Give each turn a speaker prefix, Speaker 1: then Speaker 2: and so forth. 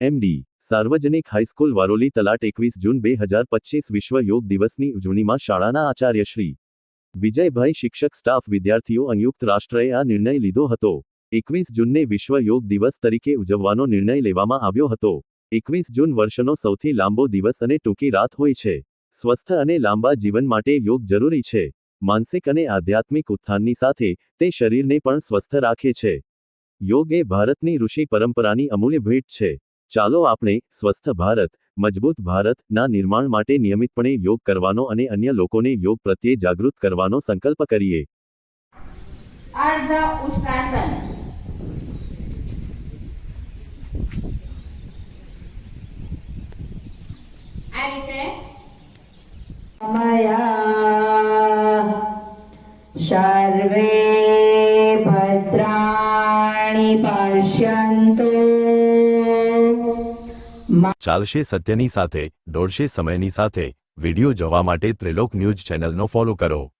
Speaker 1: MD સાર્વજનિક high school વારોલી Talat એકવીસ જૂન બે હજાર પચીસ વિશ્વ યોગ દિવસની ઉજવણીમાં શાળાના આચાર્ય શ્રી વિજયભાઈ શિક્ષક સ્ટાફ વિદ્યાર્થીઓ સંયુક્ત રાષ્ટ્રએ આ નિર્ણય લીધો હતો. એકવીસ જૂનને વિશ્વ યોગ દિવસ તરીકે ઉજવવાનો નિર્ણય લેવામાં આવ્યો હતો. એકવીસ જૂન વર્ષનો સૌથી લાંબો દિવસ અને ટૂંકી રાત હોય છે. સ્વસ્થ અને લાંબા જીવન માટે યોગ જરૂરી છે. માનસિક અને આધ્યાત્મિક ઉત્થાનની સાથે તે શરીરને પણ સ્વસ્થ રાખે છે. યોગ એ ભારતની ઋષિ પરંપરાની અમૂલ્ય ભેટ છે. ચાલો આપણે સ્વસ્થ ભારત મજબૂત ભારતના નિર્માણ માટે નિયમિતપણે યોગ કરવાનો અને અન્ય લોકોને યોગ પ્રત્યે જાગૃત કરવાનો સંકલ્પ કરીએ.
Speaker 2: સર્વે ભદ્રાણી પશ્યન્તુ
Speaker 1: ચાલશે સત્યની સાથે દોડશે સમયની સાથે. વીડિયો જોવા માટે ત્રિલોક ન્યૂઝ ચેનલનો ફોલો કરો.